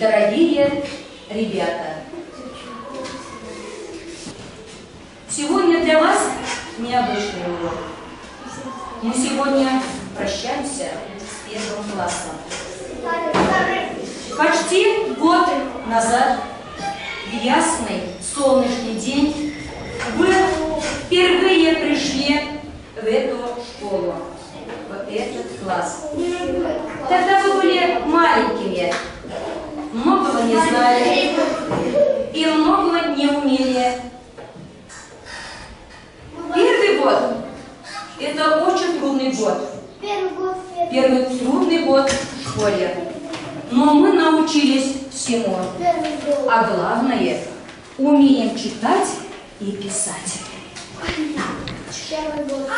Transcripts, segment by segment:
дорогие ребята! Сегодня для вас необычный урок. Мы сегодня прощаемся с первым классом. Почти год назад, в ясный солнечный день, вы впервые пришли в эту школу, в этот класс. Тогда вы были маленькими, не знали и многого не умели. Первый год – это очень трудный год. Первый трудный год в школе. Но мы научились всему. А главное, умеем читать и писать.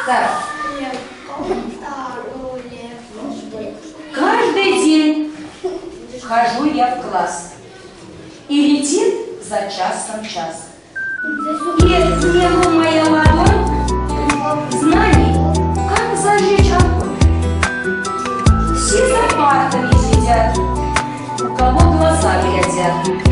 Так, каждый день хожу я в класс. И летит за часом час. И небо моя ладонь знаний, как зажечь огонь. Все за партами сидят, у кого глаза глядят.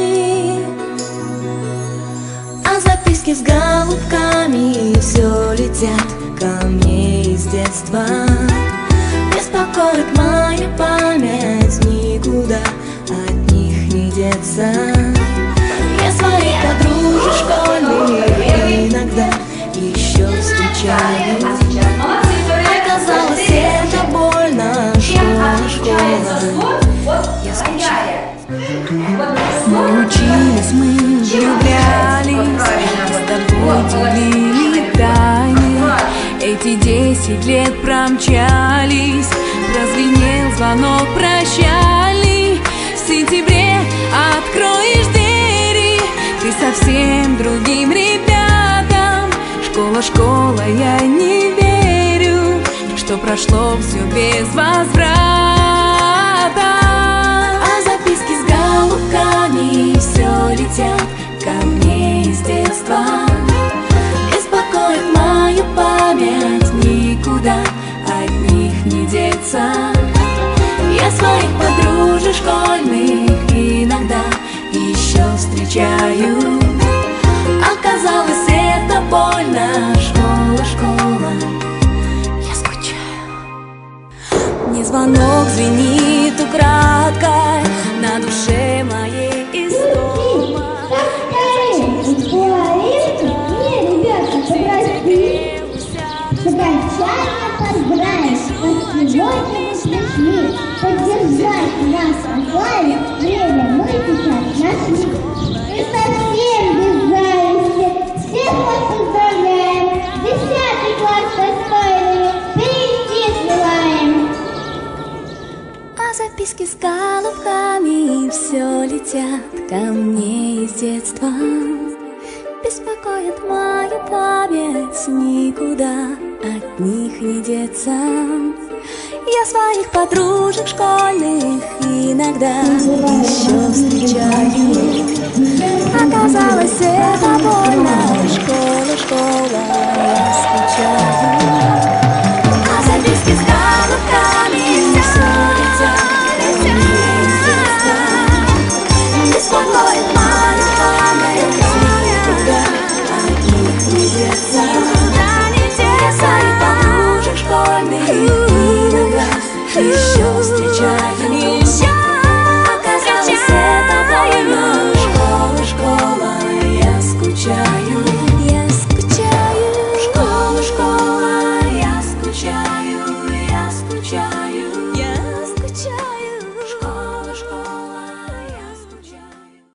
записки с голубками все летят ко мне из детства. Беспокоит моя память никуда от них не деться. Я своих подружек школьных иногда еще встречаю Оказалось, это больно, школа, школа. Рояля? Вот спор Мы Эти десять лет промчались, прозвенел звонок прощальный. В сентябре откроешь двери, ты совсем другим ребятам. Школа, школа, я не верю, что прошло все без возврата. Не деться. Я своих подружек школьных иногда еще встречаю Сначала поздравим, вот сегодня мы пришли поддержать нас онлайн. Время мы сейчас нашли. И совсем без зависти. Всех вас поздравляем. Десятый класс достойными. Перейти желаем. А записки с голубками все летят ко мне из детства Беспокоит мою память никуда от них не деться Я своих подружек школьных иногда еще